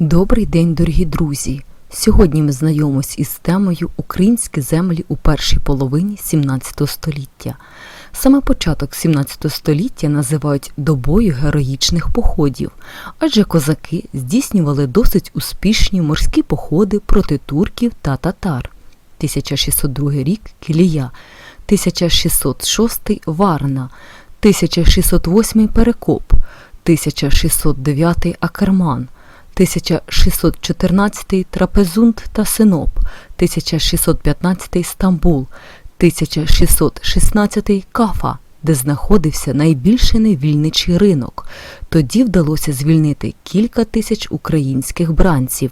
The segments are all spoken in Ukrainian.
Добрий день, дорогі друзі! Сьогодні ми знайомимось із темою Українські землі у першій половині 17 століття. Саме початок 17 століття називають добою героїчних походів, адже козаки здійснювали досить успішні морські походи проти турків та татар. 1602 рік Кілія, 1606 Варна, 1608 Перекоп, 1609 Акерман. 1614 Трапезунд та Синоп, 1615 Стамбул, 1616 Кафа, де знаходився найбільший невільничий ринок. Тоді вдалося звільнити кілька тисяч українських бранців.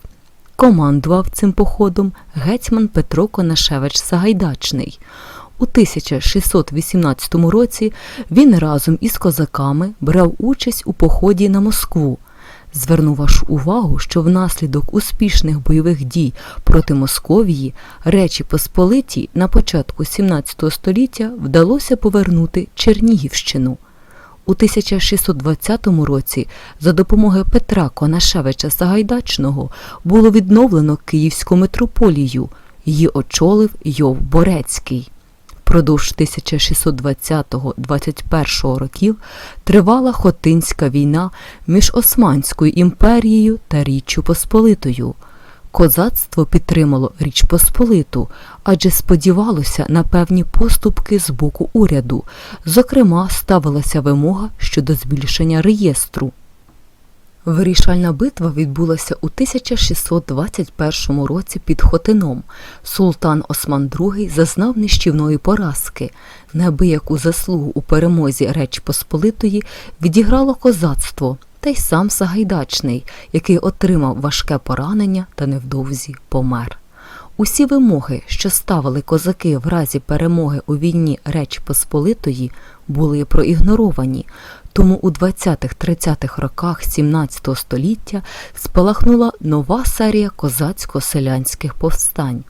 Командував цим походом гетьман Петро Конашевич Сагайдачний. У 1618 році він разом із козаками брав участь у поході на Москву. Зверну вашу увагу, що внаслідок успішних бойових дій проти Московії Речі Посполиті на початку 17 століття вдалося повернути Чернігівщину. У 1620 році за допомогою Петра Конашевича Сагайдачного було відновлено Київську митрополію. Її очолив Йов Борецький. Продовж 1620-21 років тривала Хотинська війна між Османською імперією та Річчю Посполитою. Козацтво підтримало Річ Посполиту, адже сподівалося на певні поступки з боку уряду. Зокрема, ставилася вимога щодо збільшення реєстру. Вирішальна битва відбулася у 1621 році під Хотином. Султан Осман II зазнав нищівної поразки. Неабияку заслугу у перемозі Реч Посполитої відіграло козацтво, та й сам Сагайдачний, який отримав важке поранення та невдовзі помер. Усі вимоги, що ставили козаки в разі перемоги у війні Реч Посполитої, були проігноровані, тому у 20-30-х роках 17 століття спалахнула нова серія козацько-селянських повстань.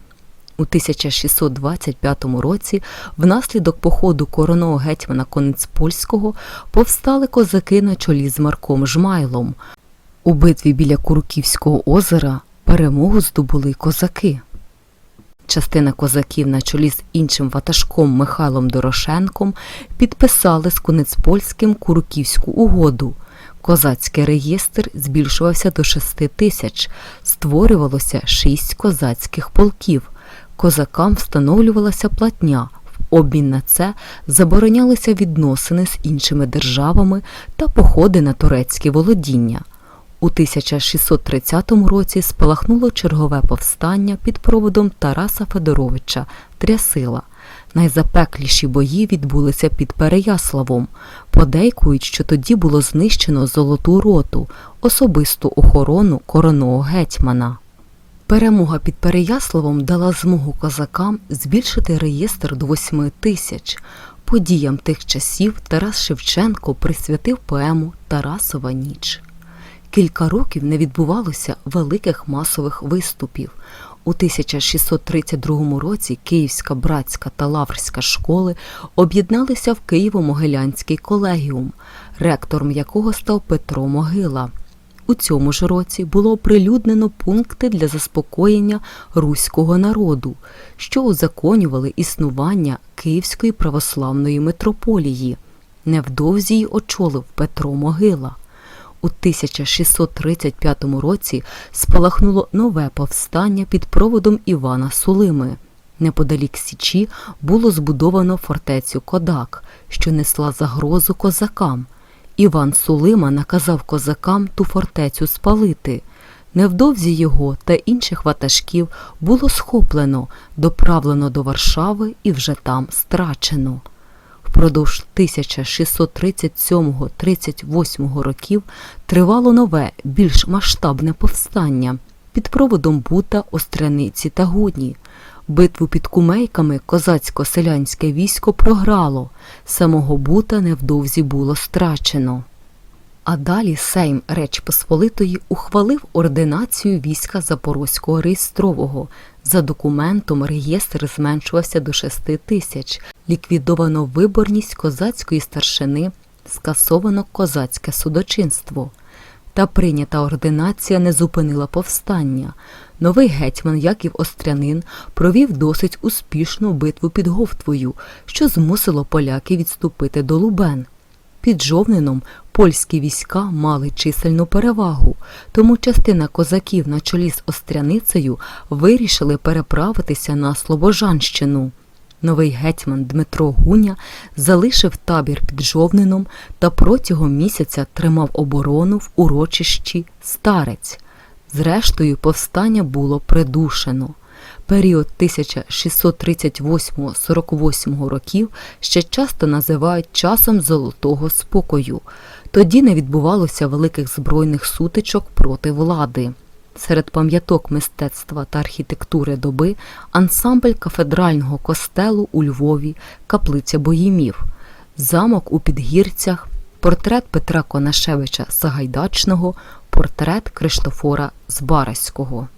У 1625 році внаслідок походу короного гетьмана Конецпольського повстали козаки на чолі з Марком Жмайлом. У битві біля Курківського озера перемогу здобули козаки. Частина козаків на чолі з іншим ватажком Михайлом Дорошенком підписали з Кунецпольським Курківську угоду. Козацький реєстр збільшувався до 6 тисяч, створювалося шість козацьких полків. Козакам встановлювалася платня. В обмін на це заборонялися відносини з іншими державами та походи на турецькі володіння. У 1630 році спалахнуло чергове повстання під проводом Тараса Федоровича Трясила. Найзапекліші бої відбулися під Переяславом. Подейкують, що тоді було знищено Золоту роту, особисту охорону короного гетьмана. Перемога під Переяславом дала змогу козакам збільшити реєстр до 8 тисяч. Подіям тих часів Тарас Шевченко присвятив поему Тарасова ніч. Кілька років не відбувалося великих масових виступів. У 1632 році Київська братська та Лаврська школи об'єдналися в Києво-Могилянський колегіум, ректором якого став Петро Могила. У цьому ж році було оприлюднено пункти для заспокоєння руського народу, що узаконювали існування Київської православної митрополії. Невдовзі й очолив Петро Могила. У 1635 році спалахнуло нове повстання під проводом Івана Сулими. Неподалік Січі було збудовано фортецю Кодак, що несла загрозу козакам. Іван Сулима наказав козакам ту фортецю спалити. Невдовзі його та інших ватажків було схоплено, доправлено до Варшави і вже там страчено. Впродовж 1637-38 років тривало нове, більш масштабне повстання під проводом Бута, Остряниці та Гудні. Битву під кумейками козацько-селянське військо програло, самого Бута невдовзі було страчено. А далі Сейм Реч Посполитої ухвалив ординацію війська Запорозького реєстрового. За документом реєстр зменшувався до 6 тисяч, ліквідовано виборність козацької старшини, скасовано козацьке судочинство. Та прийнята ординація не зупинила повстання. Новий гетьман Яків Острянин провів досить успішну битву під Говтвою, що змусило поляків відступити до Лубен. Під Жовнином польські війська мали чисельну перевагу, тому частина козаків на чолі з Остряницею вирішили переправитися на Слобожанщину. Новий гетьман Дмитро Гуня залишив табір під Жовнином та протягом місяця тримав оборону в урочищі Старець. Зрештою, повстання було придушено. Період 1638-48 років ще часто називають часом золотого спокою. Тоді не відбувалося великих збройних сутичок проти влади. Серед пам'яток мистецтва та архітектури доби ансамбль кафедрального костелу у Львові, каплиця боїмів, замок у Підгірцях, портрет Петра Конашевича Сагайдачного, портрет Криштофора Збараського.